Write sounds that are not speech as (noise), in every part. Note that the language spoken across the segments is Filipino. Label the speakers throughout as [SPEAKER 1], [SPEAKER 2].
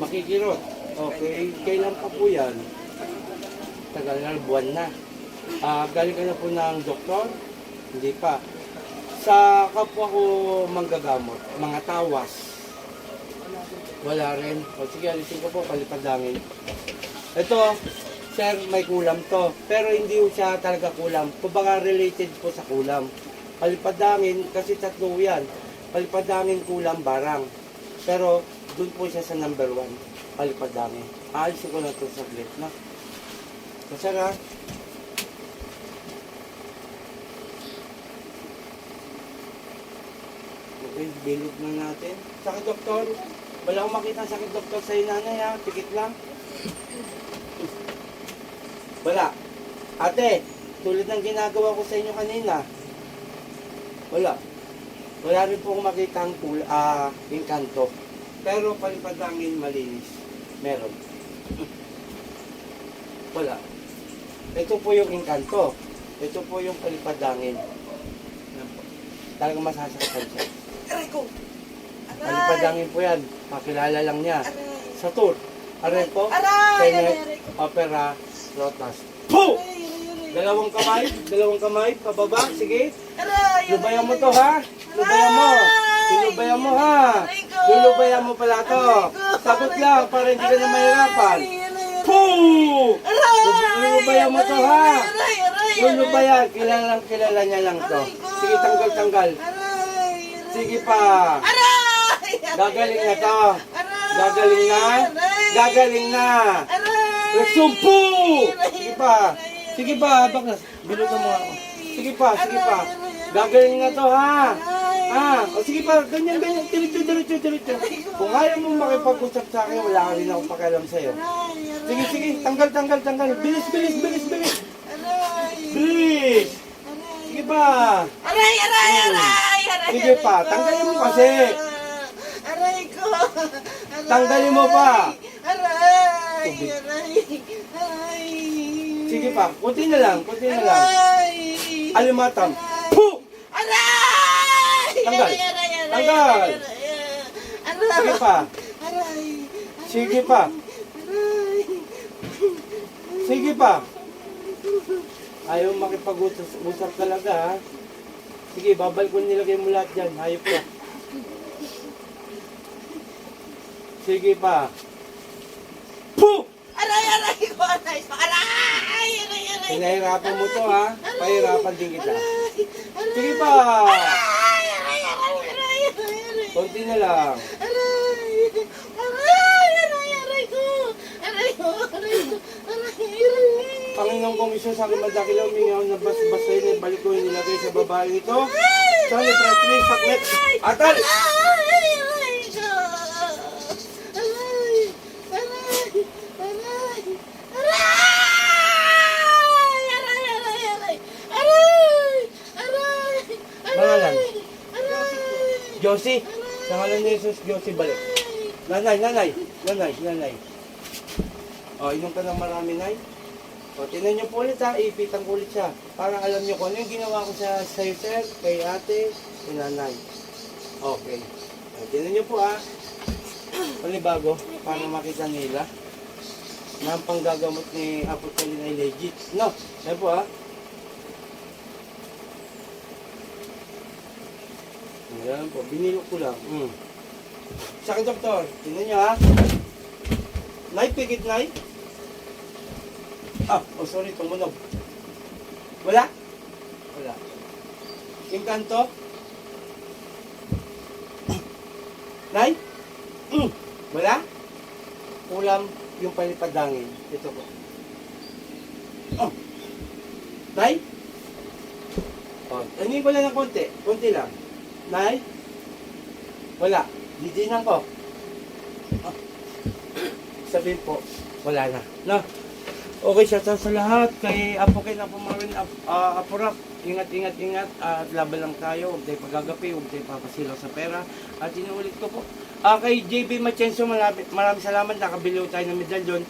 [SPEAKER 1] Makikirot. Okay, kailan pa po yan? Tagal na, buwan na. Ah, galing ka na po ng doktor? Hindi pa. Sa kapwa ko manggagamot, mga tawas. Wala rin. O sige, alisin ko po, palipadangin. Ito, sir, may kulam to. Pero hindi siya talaga kulam. Kumbaga related po sa kulam. Palipadangin, kasi tatlo yan. Palipadangin, kulam, barang. Pero, dun po siya sa number one. Palipadangin. Aalisin ko na ito saglit, na. Kasi nga, Okay, bilog na natin. Sakit doktor. Wala akong makita sakit doktor sa nanay ha. Tikit lang. Wala. Ate, tulad ng ginagawa ko sa inyo kanina. Wala. Wala rin po akong makita ang pul, ah, yung kanto. Pero palipadangin malinis. Meron. (laughs) Wala. Ito po yung inkanto. Ito po yung palipadangin. Talagang masasakitan siya.
[SPEAKER 2] Aray ko!
[SPEAKER 1] Palipadangin po yan. Pakilala lang niya.
[SPEAKER 2] Aray!
[SPEAKER 1] Sa tour. Aray po.
[SPEAKER 2] Aray!
[SPEAKER 1] Tenet,
[SPEAKER 2] Aray!
[SPEAKER 1] opera, rotas. Po!
[SPEAKER 2] Aray! Aray!
[SPEAKER 1] Dalawang kamay. Dalawang kamay. Pababa. Sige.
[SPEAKER 2] Aray!
[SPEAKER 1] Lubayan mo to ha. Lubayan mo. Lubayan mo ha. Lulubayan mo pala to. Sagot lang para hindi ka na mahirapan. Po! Lulubayan mo to ha. Lulubayan. Kilala, kilala niya lang to. Sige, tanggal, tanggal. Sige pa. Gagaling na to. Gagaling na. Gagaling na.
[SPEAKER 2] Aray!
[SPEAKER 1] Nagsumpo! Sige pa. Sige pa, baklas. Bilutan mo ako. Sige pa, sige pa. Gagaling na to ha. Ha? O sige pa, ganyan, ganyan. Diretso, diretso, diretso. Kung ayaw mo makipag-usap sa akin, wala ka rin ako pakialam sa'yo. Sige, sige. Tanggal, tanggal, tanggal. Bilis, bilis, bilis, bilis. Bilis. Sige pa.
[SPEAKER 2] Aray! Aray! Aray! Aray!
[SPEAKER 1] Sige pa, tanggalin mo kasi.
[SPEAKER 2] Aray ko! Aray!
[SPEAKER 1] Tanggalin mo pa.
[SPEAKER 2] Aray! Aray! Aray!
[SPEAKER 1] Sige pa. Kunti na lang, kunti na lang.
[SPEAKER 2] Aray!
[SPEAKER 1] Alimatam. Puh! Tanggal. Tanggal. Sige pa. Sige pa. Sige pa. Ayaw makipag-usap talaga ha. Sige, babal ko nilagay mo lahat dyan. Hayop ka. Sige pa. Puh!
[SPEAKER 2] Aray! Aray ko! Aray ko! Aray! Aray! Aray!
[SPEAKER 1] Pinahirapan mo to ha. Pahirapan din kita.
[SPEAKER 2] Aray!
[SPEAKER 1] Sige pa.
[SPEAKER 2] Aray!
[SPEAKER 1] Konti na lang.
[SPEAKER 2] Aray! Aray! Aray! Aray ko! Aray ko! Aray ko! Aray! Aray!
[SPEAKER 1] Panginoon kong isa sa akin madakilaw, mingaw na bas-bas na balik ko inilagay sa babae nito. Sana ipatrick, sakmet. Atal!
[SPEAKER 2] Aray! Aray ko! Aray! Aray! Aray! Aray!
[SPEAKER 1] Josie sa ngalan ni Jesus, Josie, balik. Nanay, nanay, nanay, nanay. O, inom ka ng marami, nay. O, tinan niyo po ulit ha, ipitan ko ulit siya. Para alam niyo kung ano yung ginawa ko sa sa'yo, sir, kay ate, kay nanay. Okay. O, tinan niyo po ha. Panibago, para makita nila na ang panggagamot ni Apo Kalin ay legit. No, yan po ha. Ayan po, binilok ko lang. Mm. Sa akin, doktor, tingnan niyo ha. Nay, pigit nay. Ah, oh sorry, tumunog. Wala? Wala. Yung kanto? Nay? (clears throat) Mm. Wala? Ulam yung palipadangin. Ito po. Oh. Nay? Oh, ano ko lang ng konti. Konti lang. Nay? Wala. Didinan ko. Oh. Sabihin po, wala na. No? Okay, shout out sa lahat. Kay Apo kay Apo Marvin, Ap, ah, Apo Rap. Ingat, ingat, ingat. at laban lang tayo. Huwag tayo pagagapi. Huwag tayo papasilaw sa pera. At inuulit ko po. Ah, kay JB Machenso, marami, maraming salamat. Nakabili tayo ng medalyon.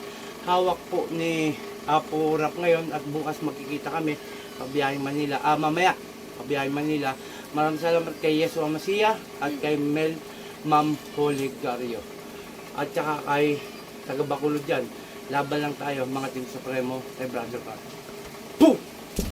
[SPEAKER 1] Hawak po ni Apo Rap ngayon. At bukas magkikita kami. Pabiyahing Manila. Ah, mamaya. Pabiyahing Manila. Maraming salamat kay Yesu Amasiya at kay Mel Ma'am Poligario. at saka kay taga Bacolod dyan. Laban lang tayo mga Team Supremo kay Brother Car. Boom!